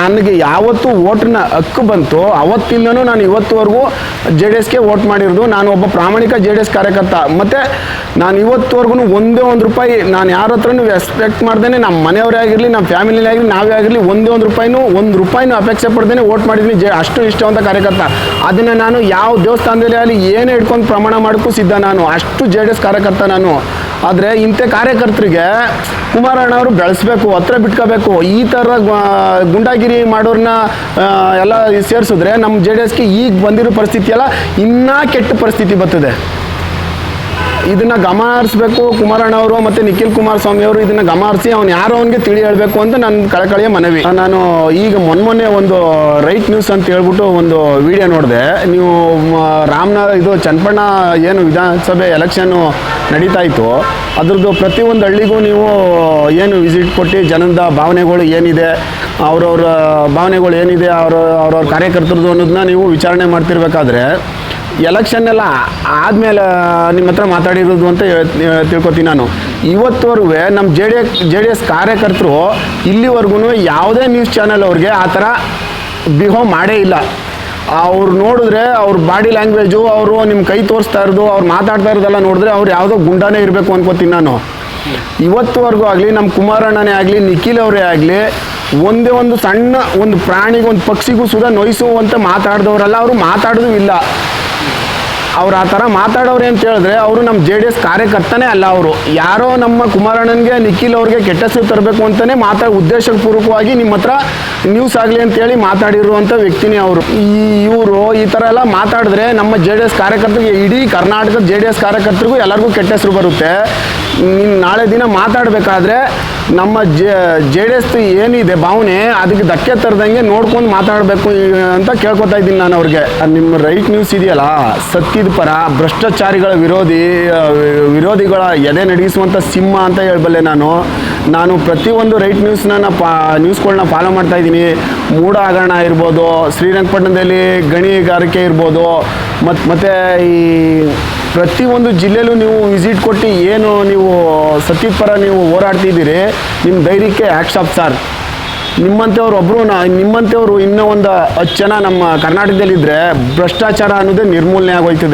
ನನಗೆ ಯಾವತ್ತು ಓಟ್ನ ಹಕ್ಕು ಬಂತು, ಅವತ್ತಿಂದನೂ ನಾನು ಇವತ್ತುವರೆಗೂ ಜೆ ಡಿ ಎಸ್ಗೆ ವೋಟ್ ಮಾಡಿರೋದು. ನಾನು ಒಬ್ಬ ಪ್ರಾಮಾಣಿಕ ಜೆ ಡಿ ಎಸ್ ಕಾರ್ಯಕರ್ತ. ಮತ್ತು ನಾನು ಇವತ್ತುವರೆಗೂ ಒಂದೇ ಒಂದು ರೂಪಾಯಿ ನಾನು ಯಾರ ಹತ್ರನೂ ಎಕ್ಸ್ಪೆಕ್ಟ್ ಮಾಡ್ದೇನೆ. ನಮ್ಮ ಮನೆಯವರೇ ಆಗಿರಲಿ, ನಮ್ಮ ಫ್ಯಾಮಿಲಿ ಆಗಿರಲಿ, ನಾವೇ ಆಗಿರಲಿ, ಒಂದೇ ಒಂದು ರೂಪಾಯಿನೂ ಒಂದು ರೂಪಾಯಿನೂ ಅಪೇಕ್ಷೆ ಪಡ್ದೇನೆ ವೋಟ್ ಮಾಡಿದ್ದೀನಿ. ಜೆ, ಅಷ್ಟು ಇಷ್ಟವಂತ ಕಾರ್ಯಕರ್ತ. ಅದನ್ನು ನಾನು ಯಾವ ದೇವಸ್ಥಾನದಲ್ಲಿ ಆಗಲಿ, ಏನೇ ಇಟ್ಕೊಂಡು ಪ್ರಮಾಣ ಮಾಡೋಕ್ಕೂ ಸಿದ್ಧ ನಾನು. ಅಷ್ಟು ಜೆ ಡಿ ಎಸ್ ಕಾರ್ಯಕರ್ತ ನಾನು. ಆದರೆ ಇಂಥ ಕಾರ್ಯಕರ್ತರಿಗೆ ಕುಮಾರಣ್ಣ ಅವರು ಬೆಳೆಸ್ಬೇಕು ಹತ್ರ ಬಿಟ್ಕೋಬೇಕು, ಈ ಥರ ಗುಂಡಾಗಿರಿ ಮಾಡೋರನ್ನ ಎಲ್ಲ ಸೇರಿಸಿದ್ರೆ ನಮ್ಮ ಜೆ ಡಿ ಎಸ್ಗೆ ಈಗ ಬಂದಿರೋ ಪರಿಸ್ಥಿತಿ ಎಲ್ಲ ಇನ್ನೂ ಕೆಟ್ಟ ಪರಿಸ್ಥಿತಿ ಬರ್ತದೆ. ಇದನ್ನು ಗಮನ ಹರಿಸ್ಬೇಕು ಕುಮಾರಣ್ಣ ಅವರು ಮತ್ತು ನಿಖಿಲ್ ಕುಮಾರಸ್ವಾಮಿ ಅವರು ಇದನ್ನು ಗಮನ ಹರಿಸಿ ಅವ್ನು ಯಾರು ಅವನಿಗೆ ತಿಳಿ ಹೇಳಬೇಕು ಅಂತ ನನ್ನ ಕಳಕಳಿಯ ಮನವಿ. ನಾನು ಈಗ ಮೊನ್ನೆ ಒಂದು ರೈಟ್ ನ್ಯೂಸ್ ಅಂತ ಹೇಳ್ಬಿಟ್ಟು ಒಂದು ವಿಡಿಯೋ ನೋಡಿದೆ. ನೀವು ರಾಮನ ಇದು ಚನ್ನಪಣ್ಣ ಏನು ವಿಧಾನಸಭೆ ಎಲೆಕ್ಷನ್ನು ನಡೀತಾ ಇತ್ತು ಅದ್ರದ್ದು ಪ್ರತಿಯೊಂದು ಹಳ್ಳಿಗೂ ನೀವು, ಏನು ವಿಸಿಟ್ ಕೊಟ್ಟು ಜನದ ಭಾವನೆಗಳು ಏನಿದೆ, ಅವ್ರವ್ರ ಭಾವನೆಗಳು ಏನಿದೆ, ಅವ್ರ, ಅವ್ರವ್ರ ಕಾರ್ಯಕರ್ತರದ್ದು ಅನ್ನೋದನ್ನ ನೀವು ವಿಚಾರಣೆ ಮಾಡ್ತಿರ್ಬೇಕಾದ್ರೆ ಎಲೆಕ್ಷನ್ ಎಲ್ಲ ಆದಮೇಲೆ ನಿಮ್ಮ ಹತ್ರ ಮಾತಾಡಿರೋದು ಅಂತ ತಿಳ್ಕೊತೀನಿ ನಾನು. ಇವತ್ತುವರೆಗೂ ನಮ್ಮ J D S J D S ಕಾರ್ಯಕರ್ತರು ಇಲ್ಲಿವರೆಗೂ ಯಾವುದೇ ನ್ಯೂಸ್ ಚಾನಲ್ ಅವ್ರಿಗೆ ಆ ಥರ ಬಿಹೋ ಮಾಡೇ ಇಲ್ಲ. ಅವ್ರು ನೋಡಿದ್ರೆ ಅವ್ರ ಬಾಡಿ ಲ್ಯಾಂಗ್ವೇಜು ಅವರು ನಿಮ್ಮ ಕೈ ತೋರಿಸ್ತಾ ಇರೋದು, ಅವ್ರು ಮಾತಾಡ್ತಾ ಇರೋದೆಲ್ಲ ನೋಡಿದ್ರೆ ಅವ್ರು ಯಾವುದೋ ಗುಂಡಾನೇ ಇರಬೇಕು ಅನ್ಕೋತೀನಿ ನಾನು. ಇವತ್ತುವರೆಗೂ ಆಗಲಿ ನಮ್ಮ ಕುಮಾರಣ್ಣನೇ ಆಗಲಿ, ನಿಖಿಲ್ ಅವರೇ ಆಗಲಿ, ಒಂದೇ ಒಂದು ಸಣ್ಣ ಒಂದು ಪ್ರಾಣಿಗೆ, ಒಂದು ಪಕ್ಷಿಗೂ ಸುಧಾ ನೋಯಿಸುವಂತೆ ಮಾತಾಡಿದವರೆಲ್ಲ, ಅವರು ಮಾತಾಡೋದು ಇಲ್ಲ. ಅವ್ರು ಆ ಥರ ಮಾತಾಡೋರು ಅಂತ ಹೇಳಿದ್ರೆ ಅವರು ನಮ್ಮ ಜೆ ಡಿ ಎಸ್ ಕಾರ್ಯಕರ್ತನೇ ಅಲ್ಲ ಅವರು. ಯಾರೋ ನಮ್ಮ ಕುಮಾರಣ್ಣನಿಗೆ, ನಿಖಿಲ್ ಅವ್ರಿಗೆ ಕೆಟ್ಟ ಹೆಸರು ತರಬೇಕು ಅಂತಲೇ ಮಾತಾ ಉದ್ದೇಶಪೂರ್ವಕವಾಗಿ ನಿಮ್ಮ ಹತ್ರ ನ್ಯೂಸ್ ಆಗಲಿ ಅಂತೇಳಿ ಮಾತಾಡಿರುವಂಥ ವ್ಯಕ್ತಿನೇ ಅವರು. ಈ ಇವರು ಈ ಥರ ಎಲ್ಲ ಮಾತಾಡಿದ್ರೆ ನಮ್ಮ ಜೆ ಡಿ ಎಸ್ ಕಾರ್ಯಕರ್ತರಿಗೆ, ಇಡೀ ಕರ್ನಾಟಕದ ಜೆ ಡಿ ಎಸ್ ಕಾರ್ಯಕರ್ತರಿಗೂ ಎಲ್ಲರಿಗೂ ಕೆಟ್ಟ ಹೆಸರು ಬರುತ್ತೆ. ನೀನು ನಾಳೆ ದಿನ ಮಾತಾಡಬೇಕಾದ್ರೆ ನಮ್ಮ ಜೆ ಡಿ ಎಸ್ ಏನಿದೆ ಭಾವನೆ, ಅದಕ್ಕೆ ಧಕ್ಕೆ ತರದಂಗೆ ನೋಡ್ಕೊಂಡು ಮಾತಾಡಬೇಕು ಅಂತ ಕೇಳ್ಕೊತಾ ಇದ್ದೀನಿ ನಾನು ಅವ್ರಿಗೆ. ನಿಮ್ಮ ರೈಟ್ ನ್ಯೂಸ್ ಇದೆಯಲ್ಲ, ಸತ್ಯದ ಪರ ಭ್ರಷ್ಟಾಚಾರಿಗಳ ವಿರೋಧಿ ವಿರೋಧಿಗಳ ಎದೆ ನಡಗಿಸುವಂಥ ಸಿಂಹ ಅಂತ ಹೇಳಬಲ್ಲೆ ನಾನು. ನಾನು ಪ್ರತಿಯೊಂದು ರೈಟ್ ನ್ಯೂಸ್ನ ಪಾ ನ್ಯೂಸ್ಗಳನ್ನ ಫಾಲೋ ಮಾಡ್ತಾ ಇದ್ದೀನಿ. ಮೂಡ ಹಗರಣ ಇರ್ಬೋದು, ಶ್ರೀರಂಗಪಟ್ಟಣದಲ್ಲಿ ಗಣಿಗಾರಿಕೆ ಇರ್ಬೋದು ಮತ್ತು ಮತ್ತು ಈ ಪ್ರತಿಯೊಂದು ಜಿಲ್ಲೆಯಲ್ಲೂ ನೀವು ವಿಸಿಟ್ ಕೊಟ್ಟು ಏನು ನೀವು ಸತಿ ಪರ ನೀವು ಹೋರಾಡ್ತಿದ್ದೀರಿ, ನಿಮ್ಮ ಧೈರ್ಯಕ್ಕೆ ಆ್ಯಕ್ಸ್ ಸರ್ ನಿಮ್ಮಂಥವ್ರು ಒಬ್ಬರು ನಿಮ್ಮಂಥವ್ರು ಇನ್ನೂ ಒಂದು ಹತ್ತು ಜನ ನಮ್ಮ ಕರ್ನಾಟಕದಲ್ಲಿದ್ದರೆ ಭ್ರಷ್ಟಾಚಾರ ಅನ್ನೋದೇ ನಿರ್ಮೂಲನೆ ಆಗೋಯ್ತದೆ.